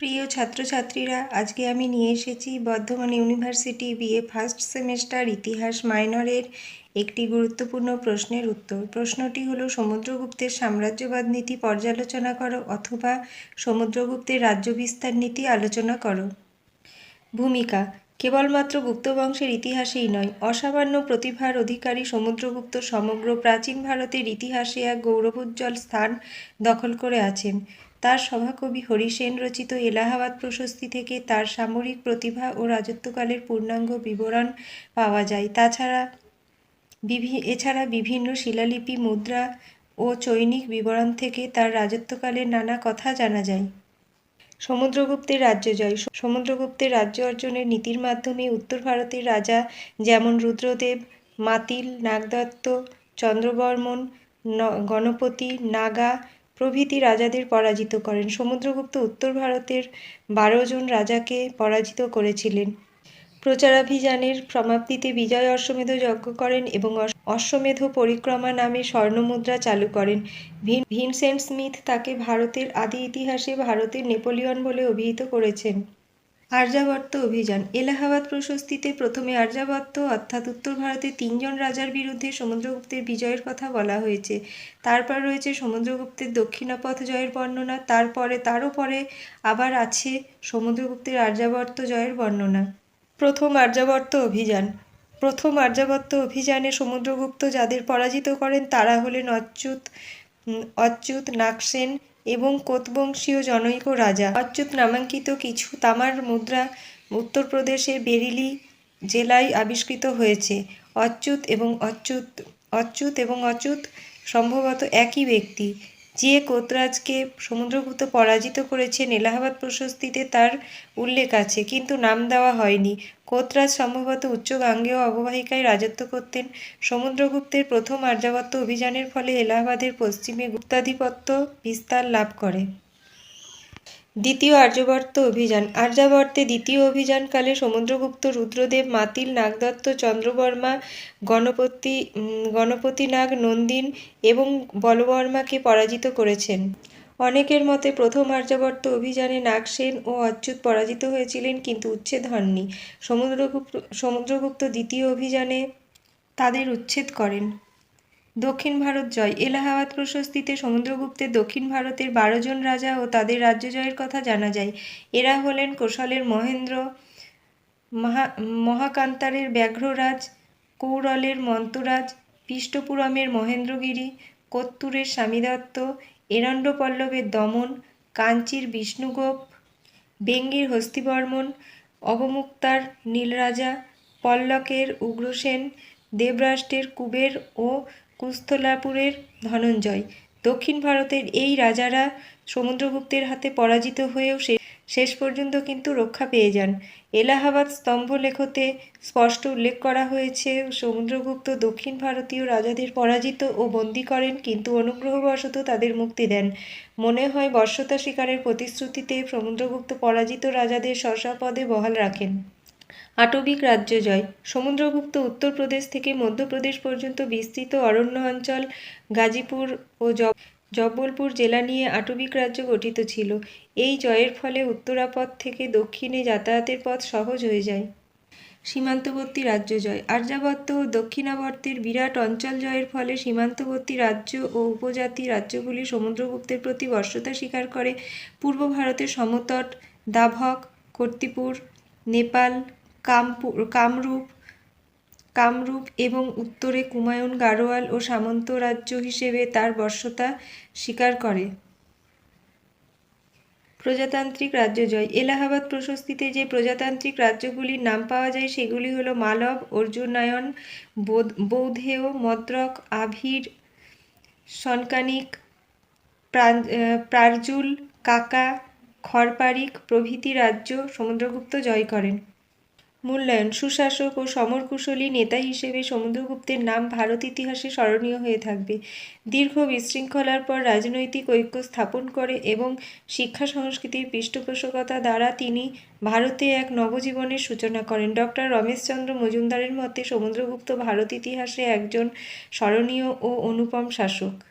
প্রিয় ছাত্রছাত্রীরা, আজকে আমি নিয়ে এসেছি Bardhaman university BA first semester ইতিহাস মাইনরের একটি গুরুত্বপূর্ণ প্রশ্নের উত্তর। প্রশ্নটি হলো, সমুদ্রগুপ্তের সাম্রাজ্যবাদ নীতি পর্যালোচনা করো অথবা সমুদ্রগুপ্তের রাজ্য বিস্তার নীতি আলোচনা করো। ভূমিকা কেবলমাত্র গুপ্ত বংশের ইতিহাসেই নয়, অসামান্য প্রতিভার অধিকারী সমুদ্রগুপ্ত সমগ্র প্রাচীন ভারতের ইতিহাসে এক গৌরবোজ্জ্বল স্থান দখল করে আছেন। তার সভাকবি হরিসেন রচিত এলাহাবাদ প্রশস্তি থেকে তার সামরিক প্রতিভা ও রাজত্বকালের পূর্ণাঙ্গ বিবরণ পাওয়া যায়। তাছাড়া বিভি, এছাড়া বিভিন্ন শিলালিপি, মুদ্রা ও চৈনিক বিবরণ থেকে তার রাজত্বকালের নানা কথা জানা যায়। সমুদ্রগুপ্তের রাজ্য জয়। সমুদ্রগুপ্তের রাজ্য অর্জনের নীতির মাধ্যমে উত্তর ভারতের রাজা যেমন রুদ্রদেব, মাতিল, নাগদত্ত চন্দ্রবর্মন গণপতি, নাগা প্রভৃতি রাজাদের পরাজিত করেন। সমুদ্রগুপ্ত উত্তর ভারতের বারো জন রাজাকে পরাজিত করেছিলেন। প্রচারাভিযানের সমাপ্তিতে বিজয় অশ্বমেধ যজ্ঞ করেন এবং অশ্বমেধ পরিক্রমা নামে স্বর্ণমুদ্রা চালু করেন। ভিনসেন্ট স্মিথ তাকে ভারতের আদি ইতিহাসে ভারতের নেপোলিয়ন বলে অভিহিত করেছেন। আর্যাবর্ত অভিযান। এলাহাবাদ প্রশস্তিতে প্রথমে আর্যাবর্ত, অর্থাৎ উত্তর ভারতের তিনজন রাজার বিরুদ্ধে সমুদ্রগুপ্তের বিজয়ের কথা বলা হয়েছে। তারপর রয়েছে সমুদ্রগুপ্তের দক্ষিণাপথ জয়ের বর্ণনা, তারপরে তারও পরে আবার আছে সমুদ্রগুপ্তের আর্যাবর্ত জয়ের বর্ণনা। প্রথম আর্যাবর্ত অভিযান। প্রথম আর্যাবর্ত অভিযানে সমুদ্রগুপ্ত যাদের পরাজিত করেন তারা হলেন অচ্যুত অচ্যুত নাকসেন এবং কোতবংশীয় জনৈক রাজা। অচ্যুত নামাঙ্কিত কিছু তামার মুদ্রা উত্তরপ্রদেশের বেরিলি জেলায় আবিষ্কৃত হয়েছে। অচ্যুত এবং অচ্যুত অচ্যুত এবং অচ্যুত সম্ভবত একই ব্যক্তি। যে কোতরাজকে সমুদ্রগুপ্ত পরাজিত করেছেন এলাহাবাদ প্রশস্তিতে তার উল্লেখ আছে, কিন্তু নাম দেওয়া হয়নি। কোতরাজ সম্ভবত উচ্চ গাঙ্গেয় অববাহিকায় রাজত্ব করতেন। সমুদ্রগুপ্তের প্রথম আর্যাবর্ত অভিযানের ফলে এলাহাবাদের পশ্চিমে গুপ্তাধিপত্য বিস্তার লাভ করে। দ্বিতীয় আর্যবর্ত অভিযান। আর্যাবর্তে দ্বিতীয় অভিযানকালে সমুদ্রগুপ্ত রুদ্রদেব, মাতিল, নাগদত্ত, চন্দ্রবর্মা, গণপতি গণপতি নাগ নন্দিন এবং বলবর্মাকে পরাজিত করেছেন। অনেকের মতে প্রথম আর্যাবর্ত অভিযানে নাগসেন ও অচ্যুত পরাজিত হয়েছিলেন কিন্তু উচ্ছেদ হননি। সমুদ্রগুপ্ত সমুদ্রগুপ্ত দ্বিতীয় অভিযানে তাদের উচ্ছেদ করেন। দক্ষিণ ভারত জয়। এলাহাবাদ প্রশস্তিতে সমুদ্রগুপ্তের দক্ষিণ ভারতের বারো জন রাজা ও তাদের রাজ্য জয়ের কথা জানা যায়। এরা হলেন কোশলের মহেন্দ্র, মহা, মহাকান্তারের ব্যাঘ্ররাজ, কৌরলের মন্তরাজ পিষ্টপুরমের মহেন্দ্রগিরি, কত্তুরের স্বামীদত্ত, এরণ্ডপল্লবের দমন, কাঞ্চির বিষ্ণুগোপ, বেঙ্গির হস্তিবর্মন, অবমুক্তার নীলরাজা, পল্লকের উগ্রসেন, দেবরাষ্ট্রের কুবের ও কুস্থলাপুরের ধনঞ্জয়। দক্ষিণ ভারতের এই রাজারা সমুদ্রগুপ্তের হাতে পরাজিত হয়েও শেষ পর্যন্ত কিন্তু রক্ষা পেয়ে যান। এলাহাবাদ স্তম্ভলেখতে স্পষ্ট উল্লেখ করা হয়েছে, সমুদ্রগুপ্ত দক্ষিণ ভারতীয় রাজাদের পরাজিত ও বন্দী করেন কিন্তু অনুগ্রহবশত তাদের মুক্তি দেন। মনে হয় বর্ষতা শিকারের প্রতিশ্রুতিতে সমুদ্রগুপ্ত পরাজিত রাজাদের স্বস্বপদে বহাল রাখেন। আটবিক রাজ্য জয় সমুদ্রগুপ্ত উত্তরপ্রদেশ থেকে মধ্যপ্রদেশ পর্যন্ত বিস্তৃত অরণ্য অঞ্চল গাজীপুর ও জব্বলপুর জেলা নিয়ে আটবিক রাজ্য গঠিত ছিল। এই জয়ের ফলে উত্তরাপথ থেকে দক্ষিণে যাতায়াতের পথ সহজ হয়ে যায়। সীমান্তবর্তী রাজ্য জয়। আর্যাবর্ত ও দক্ষিণাবর্তের বিরাট অঞ্চল জয়ের ফলে সীমান্তবর্তী রাজ্য ও উপজাতি রাজ্যগুলি সমুদ্রগুপ্তের প্রতি বর্ষতা স্বীকার করে। পূর্ব ভারতের সমতট দাভক, কর্তিপুর, নেপাল কামপুর কামরূপ কামরূপ এবং উত্তরে কুমায়ুন গাড়োয়াল ও সামন্ত রাজ্য হিসেবে তার বর্ষতা স্বীকার করে। প্রজাতান্ত্রিক রাজ্য জয়। এলাহাবাদ প্রশস্তিতে যে প্রজাতান্ত্রিক রাজ্যগুলির নাম পাওয়া যায় সেগুলি হলো মালব অর্জুনায়ন বৌধেয়, মদ্রক, আভির, সনকানিক প্রার্জুল, কাকা খরপারিক প্রভৃতি রাজ্য সমুদ্রগুপ্ত জয় করেন। মূল্যায়ন। সুশাসক ও সমরকুশলী নেতা হিসেবে সমুদ্রগুপ্তের নাম ভারত ইতিহাসে স্মরণীয় হয়ে থাকবে। দীর্ঘ বিশৃঙ্খলার পর রাজনৈতিক ঐক্য স্থাপন করে এবং শিক্ষা সংস্কৃতির পৃষ্ঠপোষকতা দ্বারা তিনি ভারতে এক নবজীবনের সূচনা করেন। ডক্টর রমেশচন্দ্র মজুমদারের মতে, সমুদ্রগুপ্ত ভারত ইতিহাসে একজন স্মরণীয় ও অনুপম শাসক।